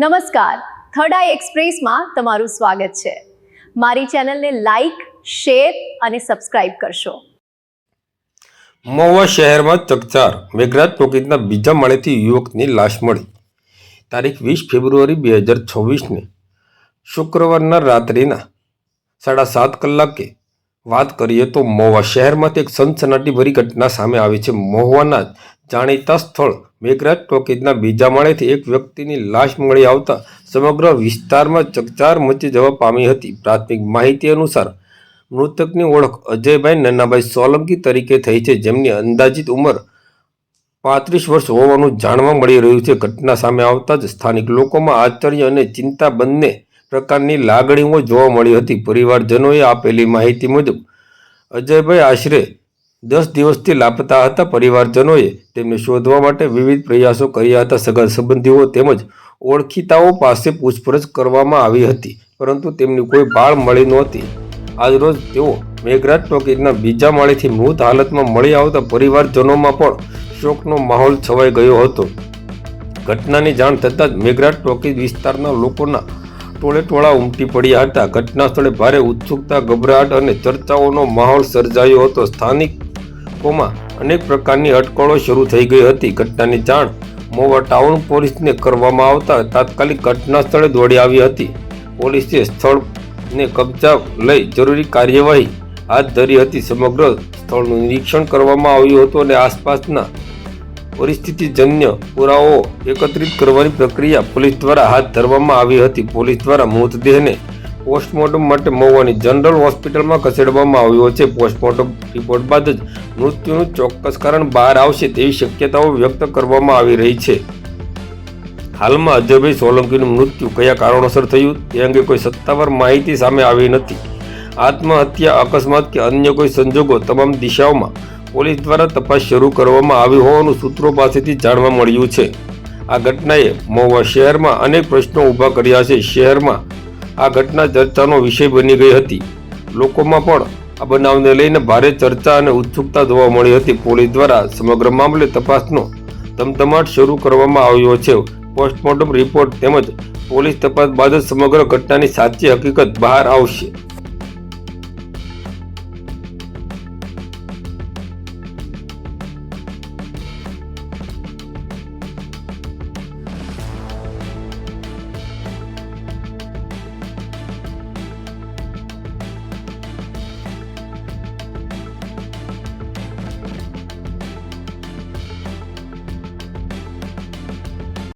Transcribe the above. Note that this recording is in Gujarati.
નમસ્કાર. થર્ડ આઈ એક્સપ્રેસમાં તમારું સ્વાગત છે. મારી ચેનલને લાઇક શેર અને સબસ્ક્રાઇબ કરશો. મહુવા શહેરમાં ચકચાર, મેઘરાજ ટોકીજના બીજા માળેથી યુવકની લાશ મળી. તારીખ વીસ ફેબ્રુઆરી બે હજાર છવ્વીસને શુક્રવારના રાત્રિના સાડા સાત કલાકે વાત કરીએ તો મહુવા શહેરમાંથી એક સનસનાટીભરી ઘટના સામે આવી છે. મહુવાના જાણીતા સ્થળ મેઘરાજ ટોકીજના બીજા માળેથી એક વ્યક્તિની લાશ મળી આવતા સમગ્ર વિસ્તારમાં ચકચાર મચી જવા પામી હતી. પ્રાથમિક માહિતી અનુસાર મૃતકની ઓળખ અજયભાઈ નન્નાભાઈ સોલંકી તરીકે થઈ છે, જેમની અંદાજિત ઉંમર પાંત્રીસ વર્ષ હોવાનું જાણવા મળી રહ્યું છે. ઘટના સામે આવતા જ સ્થાનિક લોકોમાં આશ્ચર્ય અને ચિંતા બંને પ્રકારની લાગણીઓ જોવા મળી હતી. પરિવારજનોએ આપેલી માહિતી મુજબ અજયભાઈ આશરે દસ દિવસથી લાપતા હતા પરિવારજનોએ. તેમને શોધવા માટે વિવિધ પ્રયાસો કર્યા હતા. સગા સંબંધીઓ તેમજ ઓળખીતાઓ પાસે પૂછપરછ કરવામાં આવી હતી, પરંતુ તેમની કોઈ ભાળ મળી નહોતી. આજરોજ તેઓ મેઘરાજ ટોકીજના બીજા માળેથી મૃત હાલતમાં મળી આવતા પરિવારજનોમાં પણ શોકનો માહોલ છવાઈ ગયો હતો. ઘટનાની જાણ થતાં જ મેઘરાજ ટોકીજ વિસ્તારના લોકોના ટોળે ટોળા ઉમટી પડ્યા હતા. ઘટના સ્થળે ભારે ઉત્સુકતા, ગભરાટ અને ચર્ચાઓનો માહોલ સર્જાયો હતો. સ્થાનિકોમાં અનેક પ્રકારની અટકળો શરૂ થઈ ગઈ હતી. ઘટનાની જાણ મોવા ટાઉન પોલીસને કરવામાં આવતા તાત્કાલિક ઘટના સ્થળે દોડી આવી હતી. પોલીસે સ્થળને કબજા લઈ જરૂરી કાર્યવાહી હાથ ધરી હતી. સમગ્ર સ્થળનું નિરીક્ષણ કરવામાં આવ્યું હતું અને આસપાસના પરિસ્થિતિજન્ય પુરાવો એકત્રિત કરવાની પ્રક્રિયા પોલીસ દ્વારા હાથ ધરવામાં આવી હતી. પોલીસ દ્વારા મૃતદેહને પોસ્ટમોર્ટમ માટે મોવાની જનરલ હોસ્પિટલમાં ખસેડવામાં આવ્યો છે. પોસ્ટમોર્ટમ રિપોર્ટ બાદ જ મૃત્યુનું ચોક્કસ કારણ બહાર આવશે તેવી શક્યતાઓ વ્યક્ત કરવામાં આવી રહી છે. હાલમાં અજયભાઈ સોલંકીનું મૃત્યુ કયા કારણોસર થયું તે અંગે કોઈ સત્તાવાર માહિતી સામે આવી નથી. આત્મહત્યા અકસ્માત કે અન્ય કોઈ સંજોગો તમામ દિશાઓમાં પોલીસ દ્વારા તપાસ શરૂ કરવામાં આવી હોવાનું સૂત્રો પાસેથી જાણવા મળ્યું છે. આ ઘટનાએ મહુવા શહેરમાં અનેક પ્રશ્નો ઊભા કર્યા છે. શહેરમાં આ ઘટના ચર્ચાનો વિષય બની ગઈ હતી. લોકોમાં પણ આ બનાવને લઈને ભારે ચર્ચા અને ઉત્સુકતા જોવા મળી હતી. પોલીસ દ્વારા સમગ્ર મામલે તપાસનો ધમધમાટ શરૂ કરવામાં આવ્યો છે. પોસ્ટમોર્ટમ રિપોર્ટ તેમજ પોલીસ તપાસ બાદ જ સમગ્ર ઘટનાની સાચી હકીકત બહાર આવશે.